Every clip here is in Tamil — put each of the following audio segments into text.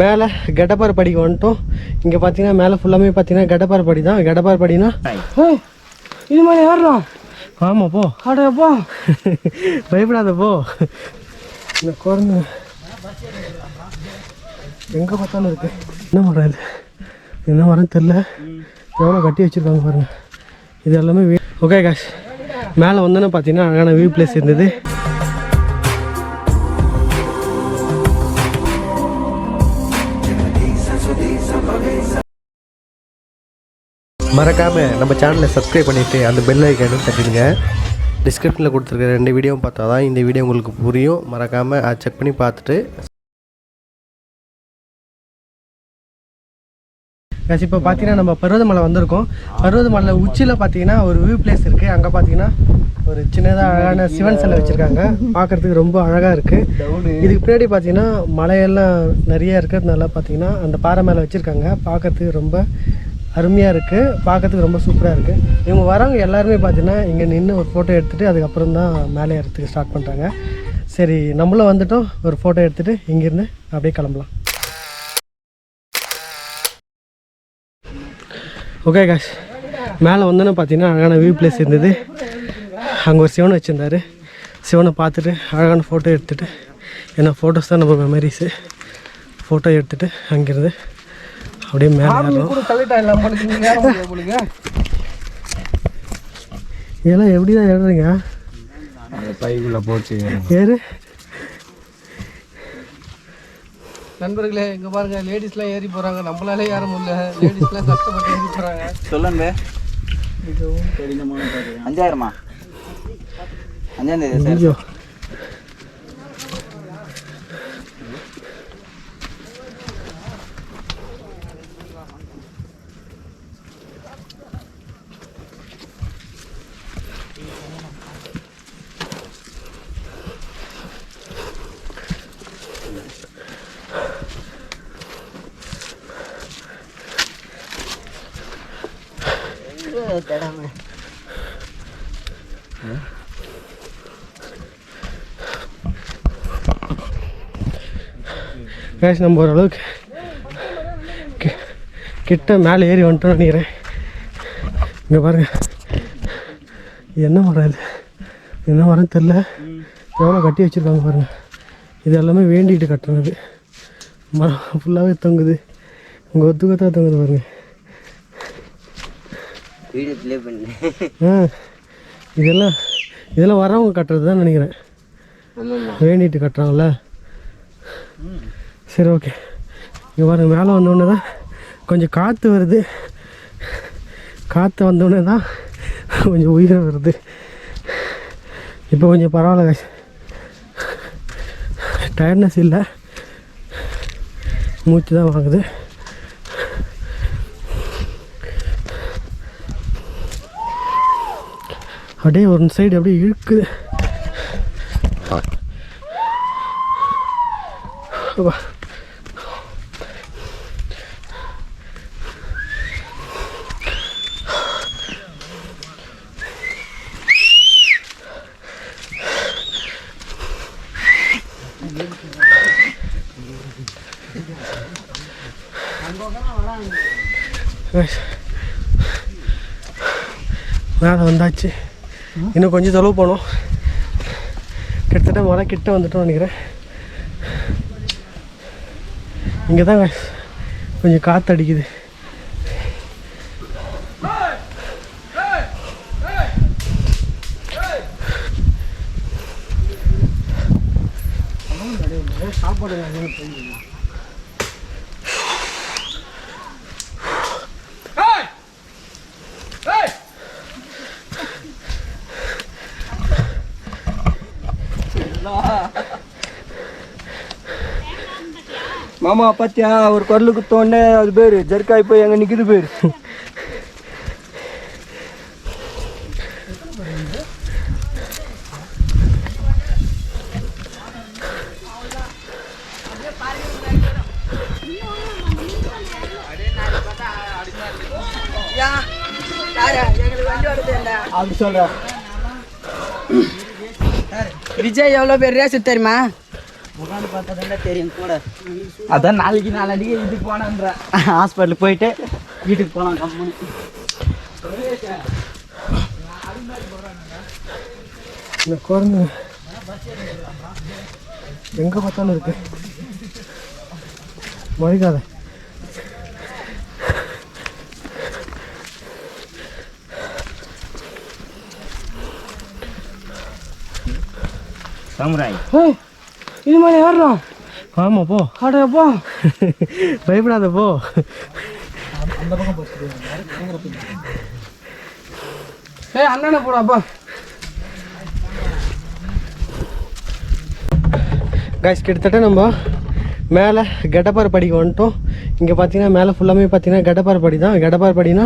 மேலே கடப்பாறை படிக்கு வந்துட்டோம். இங்கே பார்த்தீங்கன்னா மேலே ஃபுல்லாமே பார்த்தீங்கன்னா கடப்பாறை படி தான். கடப்பாறை படினா இது மாதிரி ஏறலாம் ஆமாம் போ. அடப்பா பயப்படாத போ. இந்த குரங்கு. எங்கே பார்த்தாலும் இருக்கு. என்ன இது என்ன மரம் தெரில எவ்வளோ கட்டி வச்சுருக்காங்க பாருங்க. இது எல்லாமே ஓகே காஷ் மேலே வந்தோன்னே பார்த்தீங்கன்னா அழகான வியூ பிளேஸ் இருந்தது. மறக்காமல் நம்ம சேனலை சப்ஸ்கிரைப் பண்ணிவிட்டு அந்த பெல் ஐக்கானும் தட்டிடுங்க. டிஸ்கிரிப்ஷனில் கொடுத்துருக்க ரெண்டு வீடியோவும் பார்த்தா தான் இந்த வீடியோ உங்களுக்கு புரியும். மறக்காமல் அதை செக் பண்ணி பார்த்துட்டு. Guys, இப்போ பார்த்தீங்கன்னா நம்ம பருவதமலை வந்திருக்கோம். பருவதமலை உச்சியில் பார்த்தீங்கன்னா ஒரு வியூ பிளேஸ் இருக்குது அங்கே பார்த்தீங்கன்னா ஒரு சின்னதாக அழகான சிவன் சிலை வச்சுருக்காங்க. பார்க்குறதுக்கு ரொம்ப அழகாக இருக்குது இதுக்கு பின்னாடி பார்த்தீங்கன்னா மலையெல்லாம் நிறைய இருக்கிறதுனால பார்த்தீங்கன்னா அந்த பாறை மேலே வச்சுருக்காங்க. பார்க்கறதுக்கு ரொம்ப அருமையாக இருக்குது பார்க்கறதுக்கு ரொம்ப சூப்பராக இருக்குது இவங்க வரவங்க எல்லாருமே பார்த்தீங்கன்னா இங்கே நின்று ஒரு ஃபோட்டோ எடுத்துகிட்டு அதுக்கப்புறம் தான் மேலே ஏறத்துக்கு ஸ்டார்ட் பண்ணுறாங்க சரி நம்மளும் வந்துட்டோம். ஒரு ஃபோட்டோ எடுத்துகிட்டு இங்கேருந்து அப்படியே கிளம்பலாம். ஓகே காஷ் மேலே வந்தோன்னே பார்த்தீங்கன்னா அழகான வியூ பிளேஸ் இருந்தது. அங்கே ஒரு சிவனை வச்சுருந்தாரு. சிவனை பார்த்துட்டு அழகான ஃபோட்டோ எடுத்துகிட்டு ஏன்னா ஃபோட்டோஸ் தான் நம்ம மெமரிஸு ஃபோட்டோ எடுத்துகிட்டு அங்கேருந்து அப்படியே மேலே கூட ஏற முடியாது உங்களுக்கு இதெல்லாம் எப்படி தான் ஏறுறீங்க? பைக்குள்ள போச்சு. ஏறு. நண்பர்களே இங்க பாருங்க லேடிஸ்லாம் ஏறி போறாங்க. நம்மளாலே ஏற முடியல. லேடிஸ்லாம் கஷ்டப்பட்டு ஏறி போறாங்க. சொல்லுங்க. அஞ்சாயிரமா? அஞ்சாம் தேதி சார். ஐயோ. கேஷ் நம்ம ஓரளவுக்கு கிட்ட மேலே ஏறி வந்துட்டோம்னு நினைக்கிறேன். இங்கே பாருங்க. இது என்ன மரம் இது? என்ன மரம் தெரில எவ்வளோ கட்டி வச்சுருக்காங்க பாருங்க. இது எல்லாமே வேண்டிட்டு கட்டுனது. மரம் ஃபுல்லாகவே தொங்குது. உங்கள் ஒத்து கொத்தா தொங்குது பாருங்க. வீடியோ ப்ளே பண்ணு. ஆ இதெல்லாம் இதெல்லாம் வரவங்க கட்டுறது தான் நினைக்கிறேன் வேண்டிட்டு கட்டுறாங்கல்ல. சரி ஓகே இங்கே பாருங்கள் மேலே வந்தோடனே தான் கொஞ்சம் காற்று வருது. காற்று வந்தோடனே தான் கொஞ்சம் உயிரை வருது. இப்போ கொஞ்சம் பரவாயில்ல டயர்ட்னஸ் இல்லை. மூச்சு தான் வாங்குது. அப்படியே ஒரு சைடு அப்படியே இழுக்குது. அப்பா. மேலே வந்தாச்சு. இன்னும் கொஞ்சம் தொலைவு போகணும். கிட்டத்தட்ட மழை கிட்ட வந்துட்டோம் நினைக்கிறேன். இங்கே தான் கொஞ்சம் காற்று அடிக்குது சாப்பாடு மாமா பாத்தியா? ஒரு குரல் குத்தோடனே அது பேரு ஜர்க்காய் போய் அங்க நிக்குது பேரு. அப்படி சொல்ற. விஜய் எவ்வளோ பேர் ரேஸ் தெரியுமா உட்காந்து பார்த்தா தான் தெரியும். கூட அதான் நாளைக்கு நாளைக்கு இதுக்கு போனன்ற. ஹாஸ்பிட்டலுக்கு போயிட்டு வீட்டுக்கு போகலாம் கம்முன்னு இந்த குரங்கு எங்கே பார்த்தாலும் இருக்கு. மறிக்காத. சமுராய். இது மாதிரி ஏறலாம் ஆமாம் போ. காட்டுப்பா பயப்படாத போ. ஏய் அண்ணனை போடாப்பா கைஸ் கிட்டத்தட்ட நம்ம மேலே கெட்டப்பாறை படிக்கு வந்துட்டோம். இங்கே பார்த்தீங்கன்னா மேலே ஃபுல்லாமே பார்த்தீங்கன்னா கெட்டப்பாறை படி தான் கெட்டப்பாறை படினா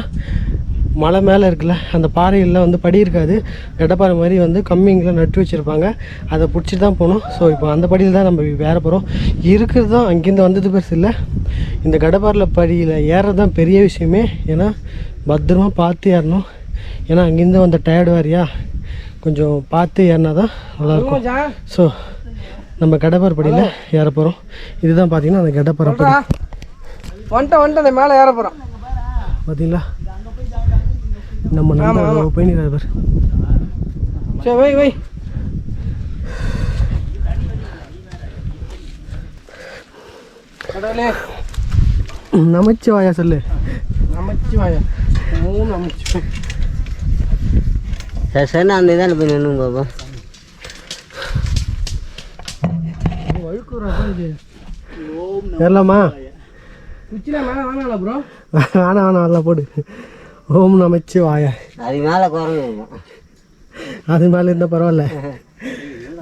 மலை மேலே இருக்குல்ல அந்த பாறைகளில் வந்து படி இருக்காது. கெட்டப்பாறை மாதிரி வந்து கம்மிங்கில் நட்டு வச்சுருப்பாங்க. அதை பிடிச்சிட்டு தான் போகணும். ஸோ இப்போ அந்த படியில் தான் நம்ம ஏற போகிறோம் இருக்கிறது தான் அங்கேருந்து வந்தது பெருசு இல்லை. இந்த கடப்பாரில் படியில் ஏறது தான் பெரிய விஷயமே. ஏன்னா பத்திரமா பார்த்து ஏறணும். ஏன்னா அங்கேருந்து வந்த டயர்டு வேறையா கொஞ்சம் பார்த்து ஏறினா தான் நல்லாயிருக்கும். ஸோ நம்ம கடப்பார் படியில் ஏற போகிறோம் இதுதான் பார்த்தீங்கன்னா அந்த கடப்பாறை படி. வந்துட்டேன் வந்துட்டேன் மேலே ஏற போகிறோம் பார்த்தீங்களா? நம்ம நண்பர் போயினிறாரு பாரு. சரி வை வை. கடவுளே. நமச்சிவாயா சொல்லு. நமச்சிவாயா. மூணு நமச்சி சரி சரி நான் அந்த இதான போய் நின்று பாப்பா ஏறலாமா? உச்சில மேலே வேணாம்ல ப்ரோ வேணாம் வேணாம் நல்லா போடு. ஓம் நமச்சிவாயா. அது மேலே இருக்கும் அது மேலே இருந்தால் பரவாயில்ல.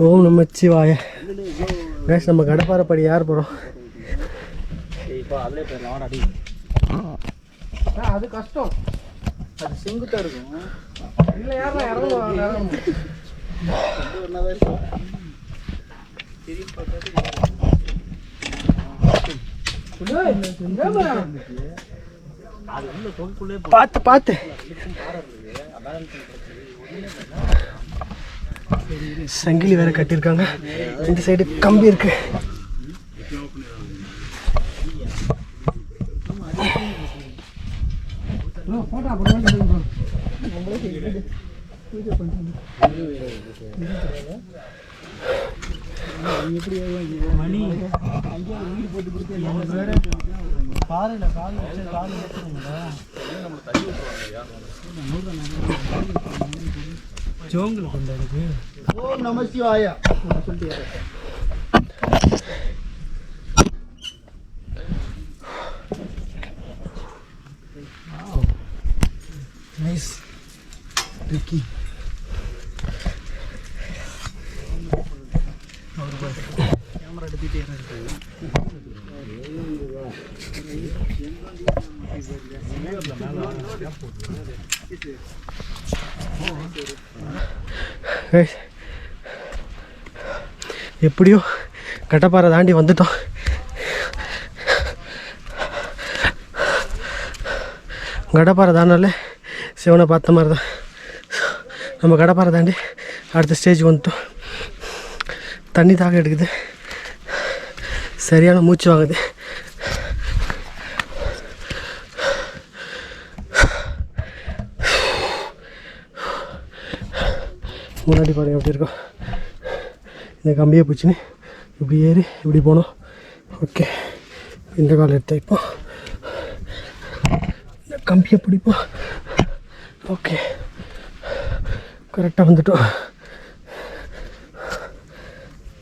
ஓம் நமச்சிவாயா. கேஷ் நம்ம கடப்பாறை படி ஏற போகிறோம் அது கஷ்டம். அது செங்குத்தா இருக்கும். இல்லை யாரும் ஏம்மா? பார்த்து பார்த்து. சங்கிலி வேற கட்டியிருக்காங்க. இந்த சைடு கம்பி இருக்கு. ப்ரோ, photo அப்புறமா எடுத்துக்கலாம் ப்ரோ. ஜோங்கில் கொண்டு இருக்கு நைஸ் ட்ரிக்கி எப்படியோ கட்டப்பாறை தாண்டி வந்துட்டோம் கடப்பாறை தாண்டாலே சிவனை பார்த்த மாதிரி தான் நம்ம கடப்பாறை தாண்டி அடுத்த ஸ்டேஜ் வந்துட்டோம் தண்ணி தாக எடுக்குது சரியான மூச்சு வாங்குது முன்னாடி பாருங்க எப்படி இருக்கும் இந்த கம்பியை பிடிச்சின்னு இப்படி ஏறி இப்படி போனோம். ஓகே. இந்த கால் எடுத்த இப்போ. இந்த கம்பியை பிடிப்போம். ஓகே. கரெக்டாக வந்துட்டோம்.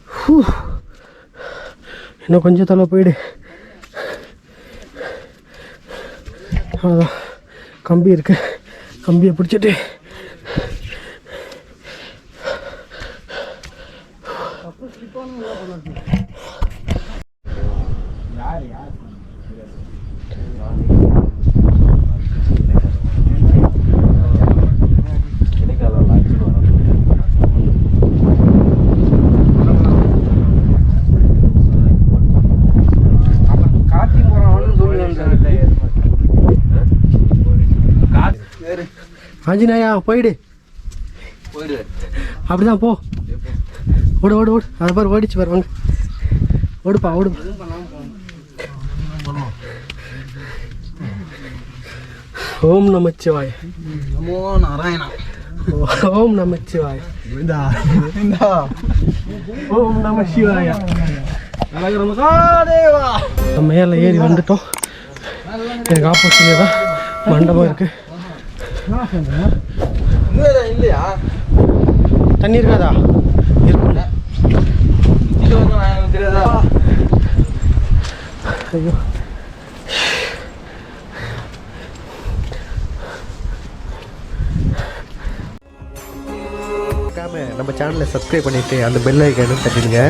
ஹூ. இன்னும் கொஞ்சம் தலை போயிடு. அதான் கம்பி இருக்குது கம்பியை பிடிச்சிட்டு ஆஞ்சநேயா போயிடு. போயிடுவார் அப்படிதான் போ. ஓடு ஓடு ஓடு. அதை பாரு ஓடிச்சு பாரு வாங்க. ஓடுப்பா ஓடு. ஓம் நமச்சிவாய். நமோ நாராயணா ஓம் நமச்சிவாய். ஓம் நம சிவாய நம்ம மேலே ஏறி வந்துட்டோம். எனக்கு ஆப்போசிட்ல தான் மண்டபம் இருக்கு. இல்லையா? தண்ணி இருக்காதா இருக்கும்ல இது வந்து நான் தெரியாதா ஐயோ நம்ம சேனலை சப்ஸ்கிரைப் பண்ணிவிட்டு அந்த பெல் ஐக்கானும் தட்டிடுங்க.